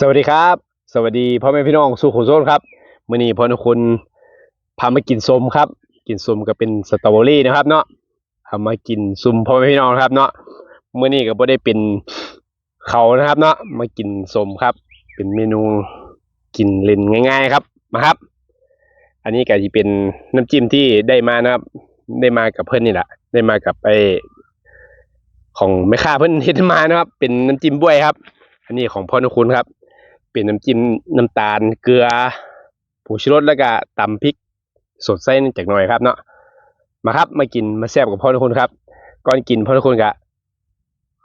สวัสดีครับ สวัสดีพ่อแม่พี่น้องสุขุโซนครับมื้อนี้พ่อนุคุณพามากินส้มครับกินส้มก็เป็นสตรอเบอรี่นะครับ เนาะพามากินซุมพ่อแม่พี่น้องครับ เนาะมื้อนี้ก็บ่ได้เป็นเขานะครับ เนาะมากินส้มครับ เป็นเมนูกินเล่นง่าย ๆครับมาครับ อันนี้ก็จะเป็นน้ำจิ้มที่ได้มานะครับ ได้มากับเพื่อนนี่แหละได้มากับไอของแม่ค้าเพื่อนเฮ็ดมานะครับ เป็นน้ำจิ้มบ้วยครับ อันนี้ของพ่อนุคุณครับ เป็นน้ำจิ้มน้ำตาลเกลือผงชูรสแล้วก็ตำพริกสดใส่นิดจักหน่อยครับเนาะมาครับมากินมาแซ่บกับพ่อนุกคุณครับ ก่อนกินพ่อนุกคุณกะ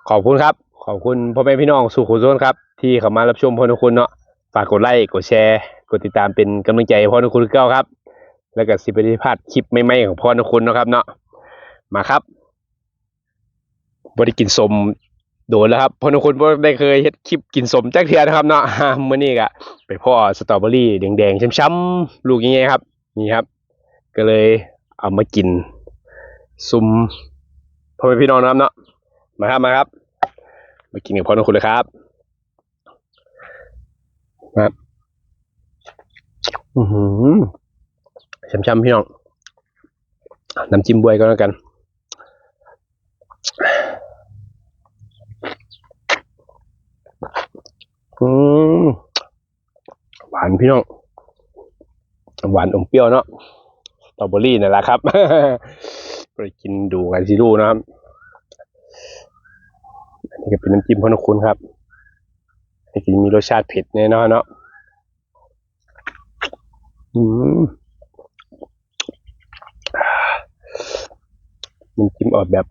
ขอบคุณครับ ขอบคุณพ่อแม่พี่น้องสู่ขุนโซนครับ ที่เข้ามารับชมพ่อนุกคุณเนาะฝากกดไลค์กดแชร์ กดติดตามเป็นกำลังใจพ่อนุกคุณเก้าครับ แล้วก็สิบปฏิพลาดคลิปใหม่ๆของพ่อนุกคุณเนะครับ เนาะมาครับบริกินสม โดนแล้วครับพอนุคุณบ่ได้เคยเฮ็ดคลิปกินสมจักเทื่อนะครับเนาะมื้อนี้ก็ไปพ่อสตรอเบอรี่แดงๆช้ำๆลูกยังไงครับ นี่ครับ ก็เลยเอามากินซุมพ่อแม่พี่น้องนะครับเนาะมาครับมาครับ มากินกับพ่อนุคุณเลยครับครับอือหือช้ำๆพี่น้องน้ำจิ้มบวยก็แล้วกัน อืมหวานพี่น้อง หวานอมเปรี้ยวเนาะสตรอเบอรี่นั่นแหละครับ ไปกินดูกันสิดูนะครับ อันนี้ก็เป็นน้ำจิ้มพอนคุณครับอันนี้ก็จะมีรสชาติเผ็ดแน่นอนเนาะ อืมน้ำจิ้มออกแบบ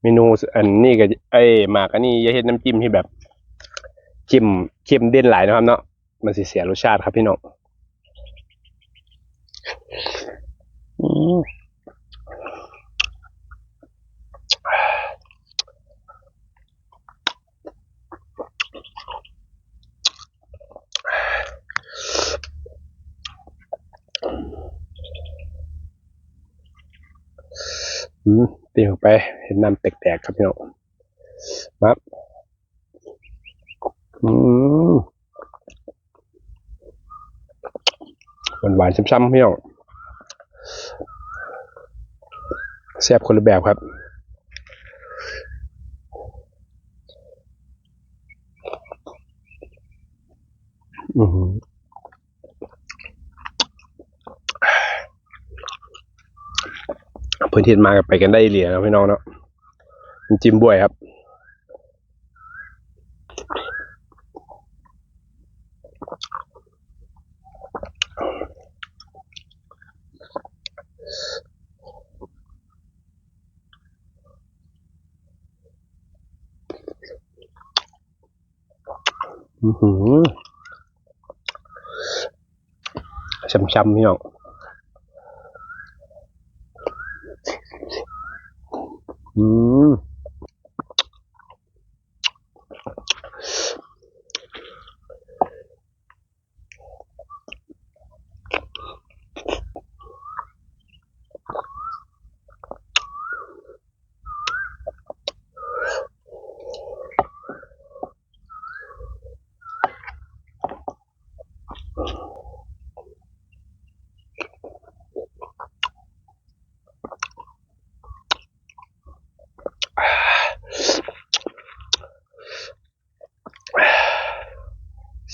เมนูอันนี้ก็ไอ้หมากอันนี้ยาเฮ็ดน้ำจิ้มที่แบบ เข้มเข้มเด่นหลายนะครับเนาะมันสิเสียรสชาติครับพี่น้องอืมตีออกไป เห็นน้ำแตกๆครับพี่น้องครับ หวานหวานๆช้ำๆพี่น้องแซ่บคนละแบบครับอือหือพื้นที่มากับไปกันได้เหลียญนะพี่น้องเนาะจิ้มบวยครับ ช้ำๆพี่น้องอืม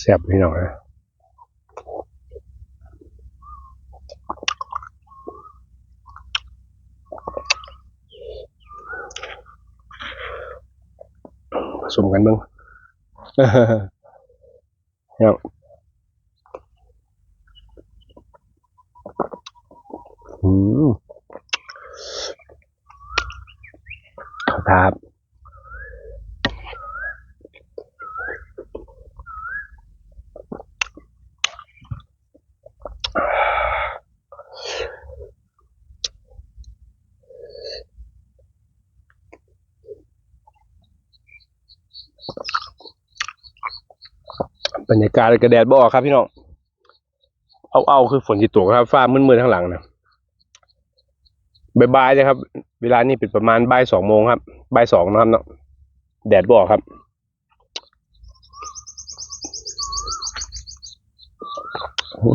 แซ่บพี่น้องนะผสมกันบ้างเนี่ยอืมครับ บรรยากาศกระแดดบ่อครับพี่น้องเอาเอาคือฝนจีตักครับ ฟ้ามืดๆข้างหลังนะบ่ายๆนะครับ เวลานี้ปิดประมาณบ่ายสองโมงครับบ่ายสองนะครับเนาะแดดบ่อครับ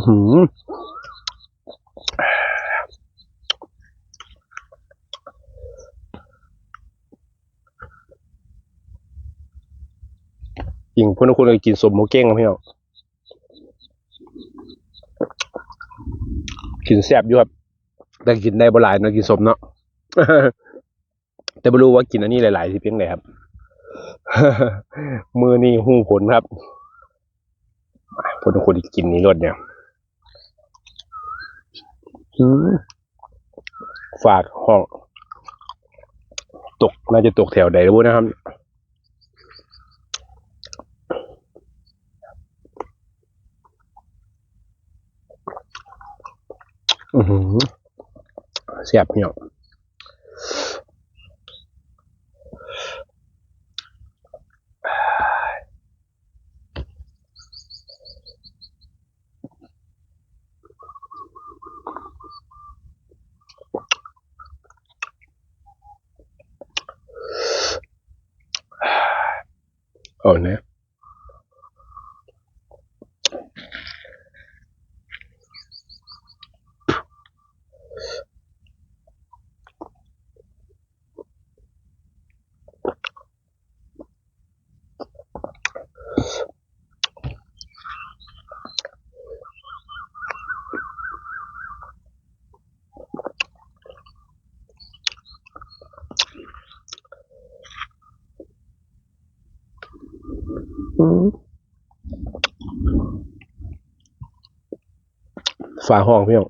อื หือจริงพวกนักคุณกินสมโมเก้งครับพี่น้องกินแซ่บอยู่ครับแต่กินได้บ่หลายเนาะกินสมเนาะแต่ไม่รู้ว่ากินอันนี้หลายๆสิเพียงไหนครับ มือนี่หูผลครับพวกนักคุณกินนี้รสเนี่ยฝากห้อง ตกน่าจะตกแถวใดรู้นะครับ อือหือเสียบเนี่ยงเอาเนี่ย ฝาห้องพี่น้อง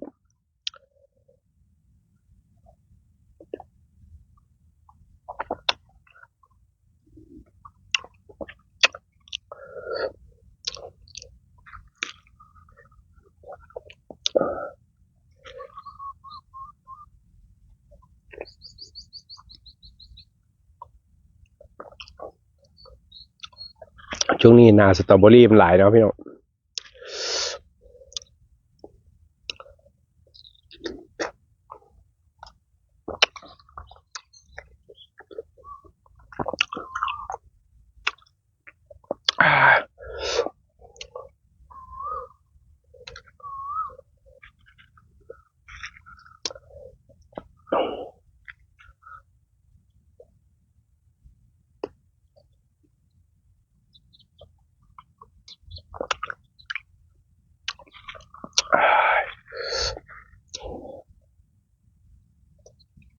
ช่วงนี้นาสตรอเบอรี่มันหลายเนาะพี่น้อง